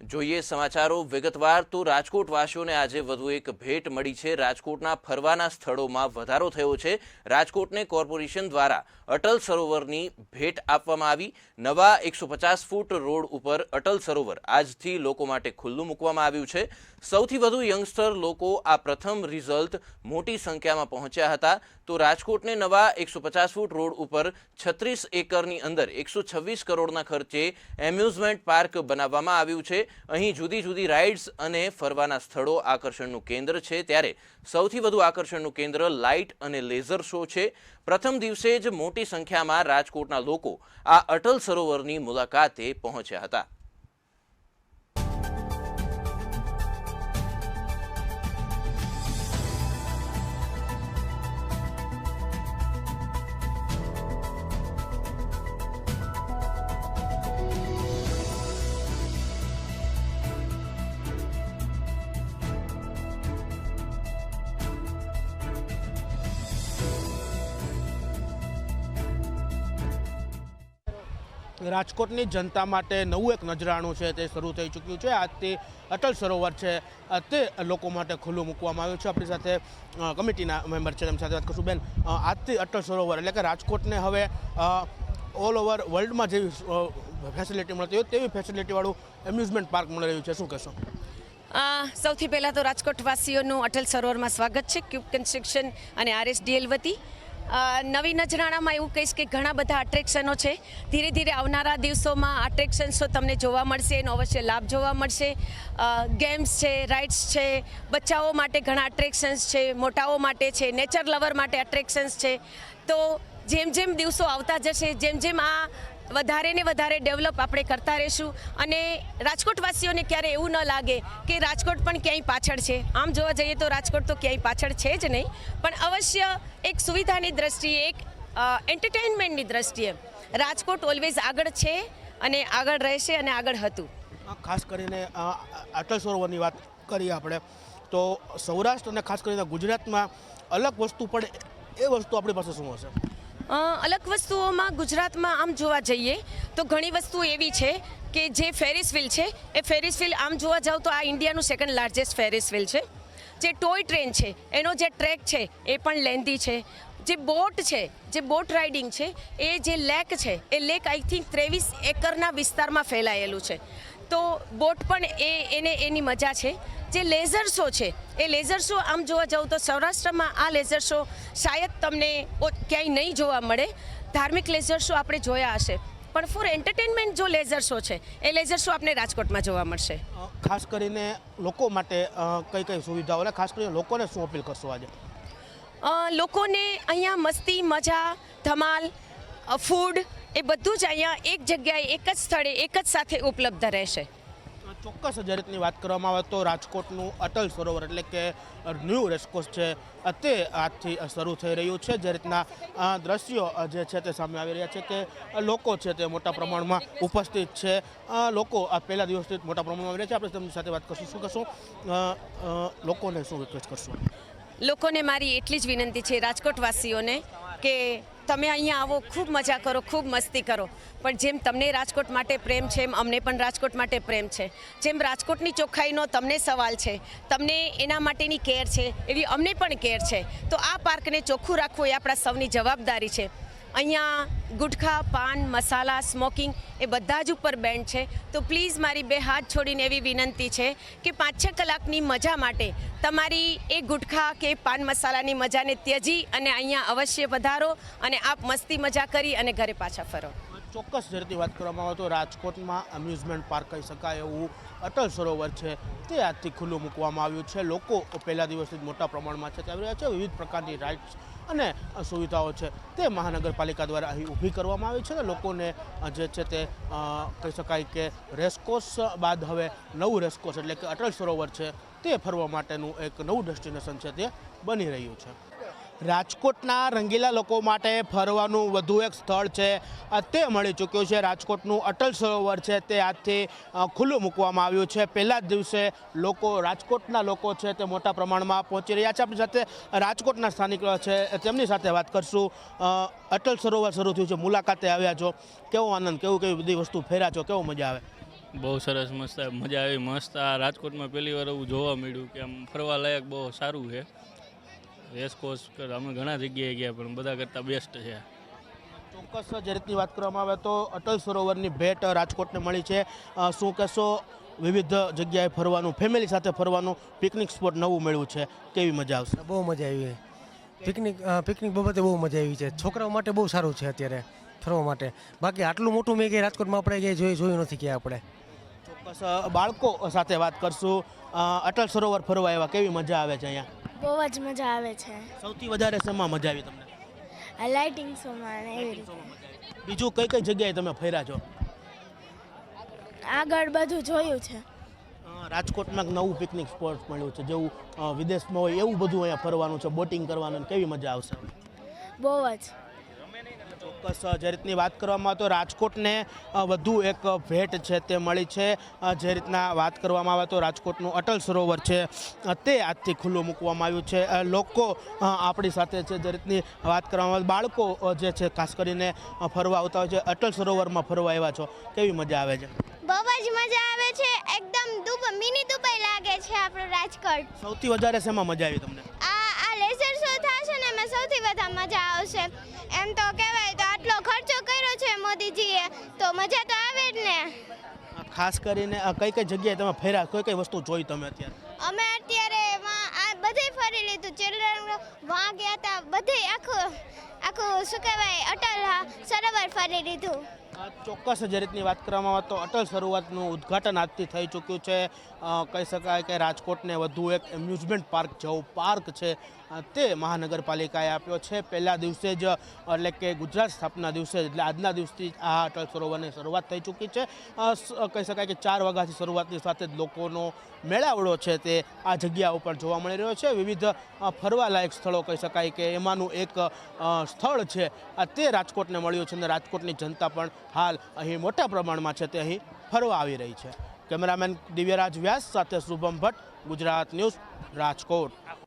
જોઈએ સમાચારો. વિગતવાર તો રાજકોટવાસીઓને આજે વધુ એક ભેટ મળી છે. રાજકોટના ફરવાના સ્થળોમાં વધારો થયો છે. રાજકોટને કોર્પોરેશન દ્વારા અટલ સરોવરની ભેટ આપવામાં આવી. નવા એકસો પચાસ ફૂટ રોડ ઉપર અટલ સરોવર આજથી લોકો માટે ખુલ્લું મૂકવામાં આવ્યું છે. સૌથી વધુ યંગસ્ટર લોકો આ પ્રથમ રિઝલ્ટ મોટી સંખ્યામાં પહોંચ્યા હતા. તો રાજકોટને નવા એકસો પચાસ ફૂટ રોડ ઉપર છત્રીસ એકરની અંદર એકસો છવ્વીસ કરોડના ખર્ચે એમ્યુઝમેન્ટ પાર્ક બનાવવામાં આવ્યું છે. અહીં જુદી જુદી રાઇડ્સ અને ફરવાના સ્થળો આકર્ષણનું કેન્દ્ર છે. ત્યારે સૌથી વધુ આકર્ષણનું કેન્દ્ર લાઇટ અને લેઝર શો છે. પ્રથમ દિવસે જ મોટી સંખ્યામાં રાજકોટના લોકો આ અટલ સરોવરની મુલાકાતે પહોંચ્યા હતા. રાજકોટની જનતા માટે નવું એક નજરાણું છે તે શરૂ થઈ ચૂક્યું છે. આજથી અટલ સરોવર છે. તે લોકો માટે ખુલ્લું મૂકવામાં આવ્યું છે. આપણી સાથે કમિટીના મેમ્બર છે. તેમની સાથે વાત કરશું. બેન આજથી અટલ સરોવર એટલે કે રાજકોટને હવે ઓલ ઓવર વર્લ્ડમાં જેવી ફેસિલિટી મળતી હોય તેવી ફેસિલિટીવાળું એમ્યુઝમેન્ટ પાર્ક મળી રહ્યું છે. શું કહેશો? સૌથી પહેલાં તો રાજકોટવાસીઓનું અટલ સરોવરમાં સ્વાગત છે. ક્યુબ કન્સ્ટ્રક્શન અને આરએસડીએલ વતી. નવી નજરાણામાં એવું કહીશ કે ઘણા બધા અટ્રેક્શનો છે. ધીરે ધીરે આવનારા દિવસોમાં અટ્રેક્શન્સો તમને જોવા મળશે, એનો અવશ્ય લાભ જોવા મળશે. ગેમ્સ છે રાઇડ્સ છે, બચ્ચાઓ માટે ઘણા અટ્રેક્શન્સ છે, મોટાઓ માટે છે નેચર લવર માટે અટ્રેક્શન્સ છે. તો જેમ જેમ દિવસો આવતા જશે, જેમ જેમ આ વધારે ને વધારે ડેવલપ આપણે કરતા રહીશું. અને રાજકોટવાસીઓને ક્યારે એવું ન લાગે કે રાજકોટ પણ ક્યાંય પાછળ છે. આમ જોવા જઈએ તો રાજકોટ તો ક્યાંય પાછળ છે જ નહીં. પણ અવશ્ય એક સુવિધાની દ્રષ્ટિએ, એક એન્ટરટેઇનમેન્ટની દ્રષ્ટિએ રાજકોટ ઓલવેઝ આગળ છે અને આગળ રહેશે અને આગળ હતું. ખાસ કરીને અટલ સરોવરની વાત કરીએ આપણે, તો સૌરાષ્ટ્ર અને ખાસ કરીને ગુજરાતમાં અલગ વસ્તુ પડે એ વસ્તુ આપણી પાસે શું હશે? અલગ વસ્તુઓમાં ગુજરાતમાં આમ જોવા જઈએ તો ઘણી વસ્તુ એવી છે કે જે ફેરિસ વ્હીલ છે, એ ફેરિસ વ્હીલ આમ જોવા જાવ તો આ ઇન્ડિયાનું સેકન્ડ લાર્જેસ્ટ ફેરિસ વ્હીલ છે. જે ટોય ટ્રેન છે, એનો જે ટ્રેક છે, એ પણ લેન્ધી છે. જે બોટ છે, જે બોટ રાઇડિંગ છે, એ જે લેક છે, એ લેક આઈ થિંક ત્રેવીસ એકરના વિસ્તારમાં ફેલાયેલું છે. તો બોટ પણ એ એને એની મજા છે. જે લેઝર શો છે એ લેઝર શો આમ જોવા જાઉં તો સૌરાષ્ટ્રમાં આ લેઝર શો શાયદ તમને ક્યાંય નહીં જોવા મળે. ધાર્મિક લેઝર શો આપણે જોયા હશે. પણ ફોર એન્ટરટેનમેન્ટ જો લેઝર શો છે એ લેઝર શો આપણે રાજકોટમાં જોવા મળશે. ખાસ કરીને લોકો માટે કઈ કઈ સુવિધાઓ ખાસ કરીને લોકોને શું અપીલ કરશો આજે? લોકોને અહીંયા મસ્તી મજા ધમાલ ફૂડ એ બધું જ અહીંયા એક જગ્યાએ એક જ સ્થળે એક જ સાથે ઉપલબ્ધ રહેશે. ચોક્કસ જે રીતની વાત કરવામાં આવે તો રાજકોટનું અટલ સરોવર એટલે કે ન્યૂ રેસકોર્સ છે તે આજથી શરૂ થઈ રહ્યું છે. જે રીતના દ્રશ્યો જે છે તે સામે આવી રહ્યા છે કે લોકો છે તે મોટા પ્રમાણમાં ઉપસ્થિત છે. લોકો આ પહેલા દિવસથી મોટા પ્રમાણમાં આવી રહ્યા છે. આપણે તેમની સાથે વાત કરશું. શું કરશું? લોકોને શું રિક્વેસ્ટ કરશું? લોકોને મારી એટલી જ વિનંતી છે રાજકોટવાસીઓને કે તમે અહીંયા આવો, ખૂબ મજા કરો, ખૂબ મસ્તી કરો. પણ જેમ તમને રાજકોટ માટે પ્રેમ છે, એમ અમને પણ રાજકોટ માટે પ્રેમ છે. જેમ રાજકોટની ચોખ્ખાઈનો તમને સવાલ છે, તમને એના માટેની કેર છે, એવી અમને પણ કેર છે. તો આ પાર્કને ચોખ્ખું રાખવું એ આપણા સૌની જવાબદારી છે. અહીંયા ગુટખા, પાન, મસાલા સ્મોકિંગ એ બધા જ ઉપર બેન્ડ છે. તો પ્લીઝ મારી બે હાથ છોડીને એવી વિનંતી છે કે પાંચ છ કલાકની મજા માટે તમારી એ ગુટખા કે પાન મસાલાની મજાને ત્યજી અને અહીંયા અવશ્ય વધારો અને આપ મસ્તી મજા કરી અને ઘરે પાછા ફરો. ચોક્કસ જરતી વાત કરવામાં આવે તો રાજકોટમાં અમ્યુઝમેન્ટ પાર્ક કહી શકાય એવું અટલ સરોવર છે. તે આજથી ખુલ્લું મૂકવામાં આવ્યું છે. લોકો પહેલા દિવસથી મોટા પ્રમાણમાં છે ત્યાં રહ્યા છે. વિવિધ પ્રકારની રાઇડ્સ અને સુવિધાઓ છે તે મહાનગરપાલિકા દ્વારા અહીં ઊભી કરવામાં આવી છે અને લોકોને જે છે તે કહી શકાય કે રેસકોર્સ બાદ હવે નવું રેસકોર્સ એટલે કે અટલ સરોવર છે તે ફરવા માટેનું એક નવું ડેસ્ટિનેશન છે તે બની રહ્યું છે. રાજકોટના રંગીલા લોકો માટે ફરવાનું વધુ એક સ્થળ છે. તે મળી ચૂક્યું છે રાજકોટનું અટલ સરોવર છે. તે આજથી ખુલ્લું મૂકવામાં આવ્યું છે. પહેલા જ દિવસે લોકો, રાજકોટના લોકો છે તે મોટા પ્રમાણમાં પહોંચી રહ્યા છે. આપણી સાથે રાજકોટના સ્થાનિક છે. તેમની સાથે વાત કરશું. અટલ સરોવર શરૂ થયું છે. મુલાકાતે આવ્યા છો. કેવો આનંદ? કેવું, કેવી બધી વસ્તુ ફેર્યા છો? કેવો મજા આવે? બહુ સરસ, મસ્ત, મજા આવી. મસ્ત આ રાજકોટમાં પહેલી વાર એવું જોવા મળ્યું કે આમ ફરવા લાયક બહુ સારું છે. રેસકોર્સ અમે ઘણા જગ્યાએ ગયા પણ બધા કરતાં બેસ્ટ છે. ચોક્કસ જે રીતની વાત કરવામાં આવે તો અટલ સરોવરની ભેટ રાજકોટને મળી છે. શું કહેશો? વિવિધ જગ્યાએ ફરવાનું ફેમિલી સાથે ફરવાનું પિકનિક સ્પોટ નવું મળ્યું છે. કેવી મજા આવશે? બહુ મજા આવી. પિકનિક પિકનિક બાબતે બહુ મજા આવી છે. છોકરાઓ માટે બહુ સારું છે અત્યારે ફરવા માટે. બાકી આટલું મોટું મેં ક્યાંય રાજકોટમાં આપણે ક્યાંય જોયું જોયું નથી ક્યાંય આપણે. ચોક્કસ બાળકો સાથે વાત કરશું. અટલ સરોવર ફરવા એવા કેવી મજા આવે છે અહીંયા? બહુ જ મજા આવે છે. સૌથી વધારે શેમાં મજા આવી તમને? લાઇટિંગ શોમાં એવી રીતે. બીજું કઈ કઈ જગ્યાએ તમે ફર્યા છો? આગળ બધું જોયું છે. રાજકોટમાં એક નવું પિકનિક સ્પોટ મળ્યું છે જેવું વિદેશમાં હોય એવું બધું અહીંયા ફરવાનું છે બોટિંગ કરવાનું કેવી મજા આવશે? બહુ જ. ચોક્કસ જે રીતની વાત કરવામાં આવે તો રાજકોટને વધુ એક ભેટ છે તે મળી છે. જે રીતના વાત કરવામાં આવે તો રાજકોટનું અટલ સરોવર છે તે આજથી ખુલ્લું મૂકવામાં આવ્યું છે. લોકો આપણી સાથે છે જે રીતની વાત કરવામાં આવે બાળકો જે છે ખાસ કરીને ફરવા આવતા હોય છે અટલ સરોવરમાં ફરવા આવ્યા છો. કેવી મજા આવે છે? બહુ જ મજા આવે છે. એકદમ દુબઈ મિની દુબઈ લાગે છે આપણું રાજકોટ. સૌથી વધારે શેમાં મજા આવી તમને? આ આ લેઝર શો થશે ને એમાં સૌથી વધારે મજા આવશે. એમ તો કહેવાય તો મજા તો આવે જ ને. ખાસ કરીને કઈ કઈ જગ્યાએ તમે ફેર્યા કઈ કઈ વસ્તુ જોઈ તમે અત્યારે? અમે અત્યારે આ બધે ફરી લીધું. ચિલ્ડ્રન વાં ગયા હતા બધે આખું આખું શું કહેવાય અટલ સરોવર ફરી લીધું. ચોક્કસ જે રીતની વાત કરવામાં આવે તો અટલ શરૂઆતનું ઉદ્ઘાટન આજથી થઈ ચૂક્યું છે. કહી શકાય કે રાજકોટને વધુ એક એમ્યુઝમેન્ટ પાર્ક જેવું પાર્ક છે. તે મહાનગરપાલિકાએ આપ્યો છે. પહેલા દિવસે જ, એટલે કે ગુજરાત સ્થાપના દિવસે એટલે આજના દિવસથી આ અટલ સરોવરની શરૂઆત થઈ ચૂકી છે. કહી શકાય કે ચાર વાગ્યાથી શરૂઆતની સાથે જ લોકોનો મેળાવડો છે તે આ જગ્યા ઉપર જોવા મળી રહ્યો છે. વિવિધ ફરવાલાયક સ્થળો કહી શકાય કે એમાંનું એક સ્થળ છે. આ તે રાજકોટને મળ્યું છે અને રાજકોટની જનતા પણ હાલ અહીં મોટા પ્રમાણમાં છે તે અહીં ફરવા આવી રહી છે. કેમેરામેન દિવ્યરાજ વ્યાસ સાથે શુભમ ભટ્ટ, ગુજરાત ન્યૂઝ રાજકોટ.